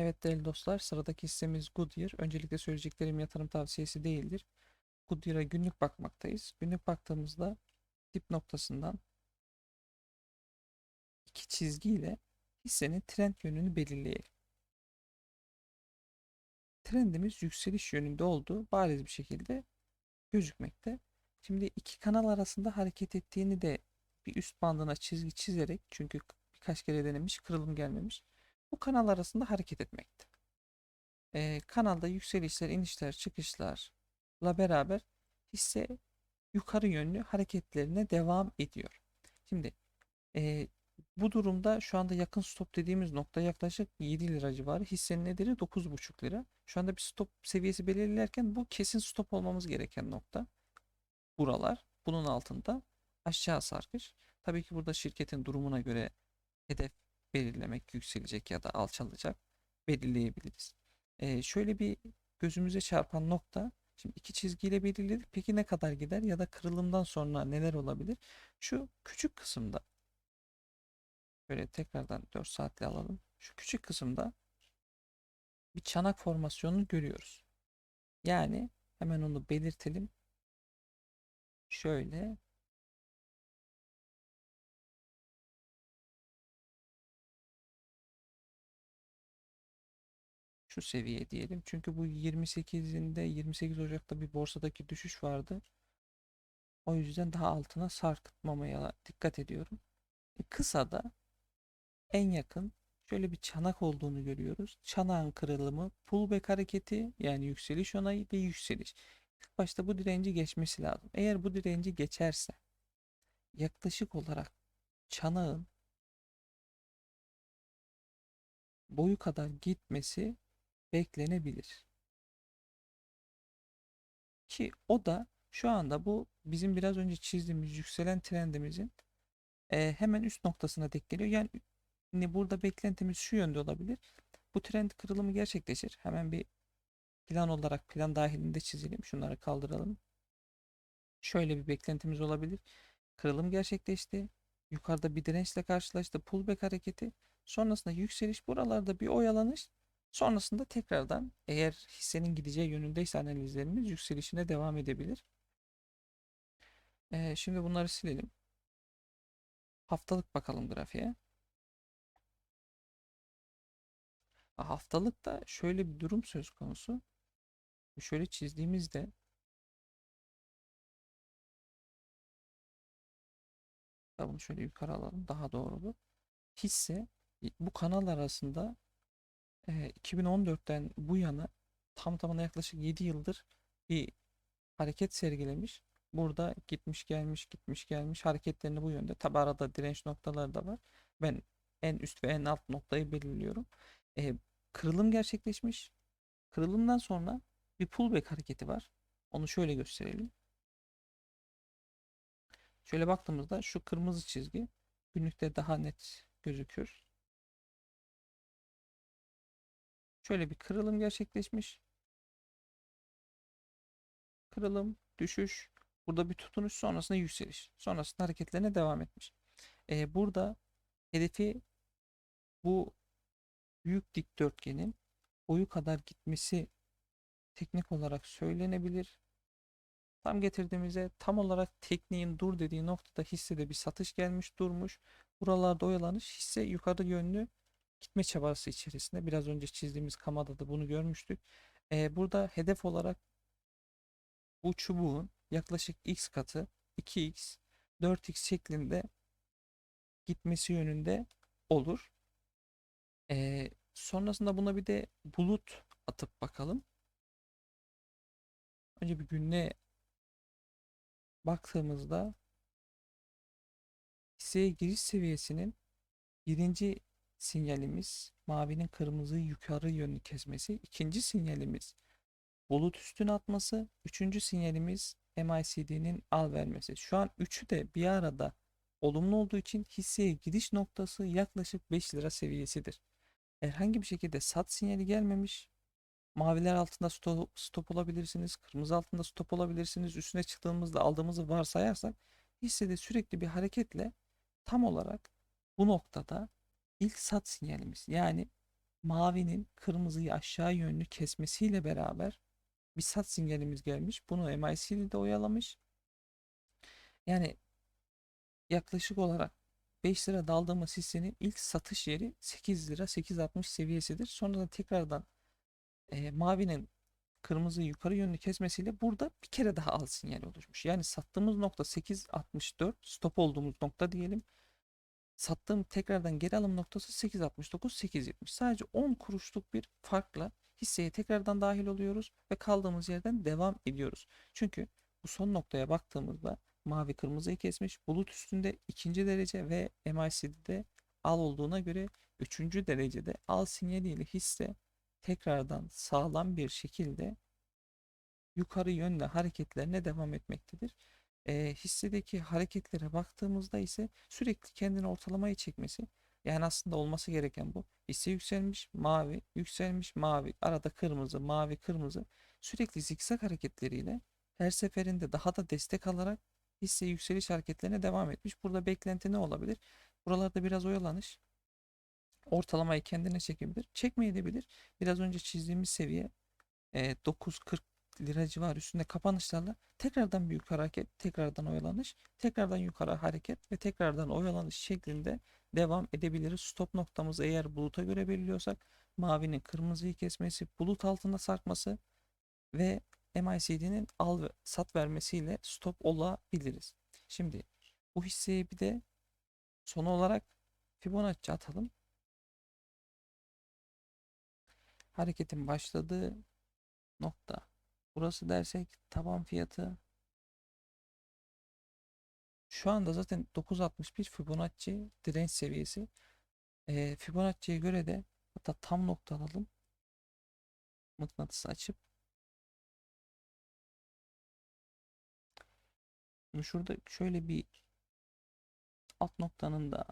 Evet değerli dostlar, sıradaki hissemiz Goodyear. Öncelikle söyleyeceklerim yatırım tavsiyesi değildir. Goodyear'a günlük bakmaktayız. Günlük baktığımızda dip noktasından iki çizgiyle hissenin trend yönünü belirleyelim. Trendimiz yükseliş yönünde olduğu bariz bir şekilde gözükmekte. Şimdi iki kanal arasında hareket ettiğini de bir üst bandına çizgi çizerek çünkü birkaç kere denemiş kırılım gelmemiş. Bu kanal arasında hareket etmekte. Ee, kanalda yükselişler, inişler, çıkışlarla beraber hisse yukarı yönlü hareketlerine devam ediyor. Şimdi e, bu durumda şu anda yakın stop dediğimiz nokta yaklaşık 7 lira civarı. Hissenin nedeni 9,5 lira. Şu anda bir stop seviyesi belirlerken bu kesin stop olmamız gereken nokta. Buralar. Bunun altında aşağı sarkış. Tabii ki burada şirketin durumuna göre hedef belirlemek yükselecek ya da alçalacak belirleyebiliriz. Ee, şöyle bir gözümüze çarpan nokta şimdi iki çizgiyle belirledik. Peki ne kadar gider ya da kırılımdan sonra neler olabilir? Şu küçük kısımda böyle tekrardan 4 saatle alalım. Şu küçük kısımda bir çanak formasyonunu görüyoruz. Yani hemen onu belirtelim. Şöyle şu seviye diyelim. Çünkü bu 28'inde 28 Ocak'ta bir borsadaki düşüş vardı. O yüzden daha altına sarkıtmamaya dikkat ediyorum. E, kısa da en yakın şöyle bir çanak olduğunu görüyoruz. Çanağın kırılımı, pullback hareketi yani yükseliş onayı ve yükseliş. İlk başta bu direnci geçmesi lazım. Eğer bu direnci geçerse yaklaşık olarak çanağın boyu kadar gitmesi beklenebilir. Ki o da şu anda bu bizim biraz önce çizdiğimiz yükselen trendimizin e, hemen üst noktasına denk geliyor. Yani ne burada beklentimiz şu yönde olabilir. Bu trend kırılımı gerçekleşir. Hemen bir plan olarak plan dahilinde çizelim. Şunları kaldıralım. Şöyle bir beklentimiz olabilir. Kırılım gerçekleşti. Yukarıda bir dirençle karşılaştı. Pullback hareketi. Sonrasında yükseliş. Buralarda bir oyalanış. Sonrasında tekrardan eğer hissenin gideceği yönündeyse analizlerimiz yükselişine devam edebilir. Ee, şimdi bunları silelim. Haftalık bakalım grafiğe. Haftalıkta şöyle bir durum söz konusu. Şöyle çizdiğimizde bunu şöyle yukarı alalım daha doğru bu. Hisse bu kanal arasında 2014'ten bu yana tam tamına yaklaşık 7 yıldır bir hareket sergilemiş. Burada gitmiş gelmiş gitmiş gelmiş hareketlerini bu yönde. Tabi arada direnç noktaları da var. Ben en üst ve en alt noktayı belirliyorum. E, kırılım gerçekleşmiş. Kırılımdan sonra bir pullback hareketi var. Onu şöyle gösterelim. Şöyle baktığımızda şu kırmızı çizgi günlükte daha net gözükür. Şöyle bir kırılım gerçekleşmiş. Kırılım, düşüş, burada bir tutunuş sonrasında yükseliş. Sonrasında hareketlerine devam etmiş. Ee, burada hedefi bu büyük dikdörtgenin boyu kadar gitmesi teknik olarak söylenebilir. Tam getirdiğimizde tam olarak tekniğin dur dediği noktada hissede bir satış gelmiş durmuş. Buralarda oyalanış hisse yukarı yönlü gitme çabası içerisinde. Biraz önce çizdiğimiz kamada da bunu görmüştük. Ee, burada hedef olarak bu çubuğun yaklaşık x katı 2x 4x şeklinde gitmesi yönünde olur. Ee, sonrasında buna bir de bulut atıp bakalım. Önce bir günlüğe baktığımızda hisseye giriş seviyesinin birinci sinyalimiz mavinin kırmızıyı yukarı yönlü kesmesi. ikinci sinyalimiz bulut üstüne atması. Üçüncü sinyalimiz MACD'nin al vermesi. Şu an üçü de bir arada olumlu olduğu için hisseye giriş noktası yaklaşık 5 lira seviyesidir. Herhangi bir şekilde sat sinyali gelmemiş. Maviler altında stop, stop olabilirsiniz. Kırmızı altında stop olabilirsiniz. Üstüne çıktığımızda aldığımızı varsayarsak hissede sürekli bir hareketle tam olarak bu noktada ilk sat sinyalimiz yani mavinin kırmızıyı aşağı yönlü kesmesiyle beraber bir sat sinyalimiz gelmiş. Bunu MACD de oyalamış. Yani yaklaşık olarak 5 lira daldığımız hissenin ilk satış yeri 8 lira 8.60 seviyesidir. Sonra da tekrardan e, mavinin kırmızı yukarı yönlü kesmesiyle burada bir kere daha al sinyal oluşmuş. Yani sattığımız nokta 8.64 stop olduğumuz nokta diyelim. Sattığım tekrardan geri alım noktası 8.69 8.70. Sadece 10 kuruşluk bir farkla hisseye tekrardan dahil oluyoruz ve kaldığımız yerden devam ediyoruz. Çünkü bu son noktaya baktığımızda mavi kırmızıyı kesmiş. Bulut üstünde ikinci derece ve MACD'de al olduğuna göre üçüncü derecede al sinyaliyle hisse tekrardan sağlam bir şekilde yukarı yönlü hareketlerine devam etmektedir. E, hissedeki hareketlere baktığımızda ise sürekli kendini ortalamaya çekmesi yani aslında olması gereken bu. Hisse yükselmiş, mavi, yükselmiş, mavi, arada kırmızı, mavi, kırmızı sürekli zikzak hareketleriyle her seferinde daha da destek alarak hisse yükseliş hareketlerine devam etmiş. Burada beklenti ne olabilir? Buralarda biraz oyalanış. Ortalamayı kendine çekebilir. Çekmeyebilir. Biraz önce çizdiğimiz seviye e, 9.40 lira civarı üstünde kapanışlarla tekrardan bir yukarı hareket, tekrardan oyalanış, tekrardan yukarı hareket ve tekrardan oyalanış şeklinde devam edebiliriz. Stop noktamızı eğer buluta göre belirliyorsak mavinin kırmızıyı kesmesi, bulut altında sarkması ve MACD'nin al ve sat vermesiyle stop olabiliriz. Şimdi bu hisseye bir de son olarak Fibonacci atalım. Hareketin başladığı nokta. Burası dersek taban fiyatı şu anda zaten 9.61 Fibonacci direnç seviyesi. E, Fibonacci'ye göre de hatta tam nokta alalım. Mıknatısı açıp Şimdi şurada şöyle bir alt noktanın da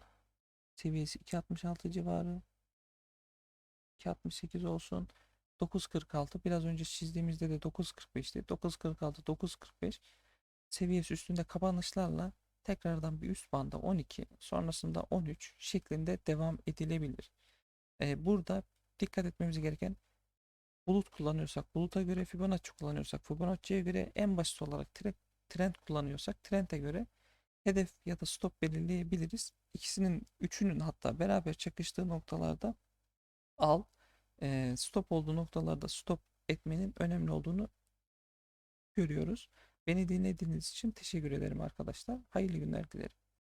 seviyesi 2.66 civarı 2.68 olsun. 9.46 biraz önce çizdiğimizde de 9.45'ti. 9.46 9.45 seviyesi üstünde kapanışlarla tekrardan bir üst banda 12 sonrasında 13 şeklinde devam edilebilir. Ee, burada dikkat etmemiz gereken bulut kullanıyorsak buluta göre Fibonacci kullanıyorsak Fibonacci'ye göre en basit olarak trend, trend kullanıyorsak trend'e göre hedef ya da stop belirleyebiliriz. İkisinin üçünün hatta beraber çakıştığı noktalarda al e, stop olduğu noktalarda stop etmenin önemli olduğunu görüyoruz. Beni dinlediğiniz için teşekkür ederim arkadaşlar. Hayırlı günler dilerim.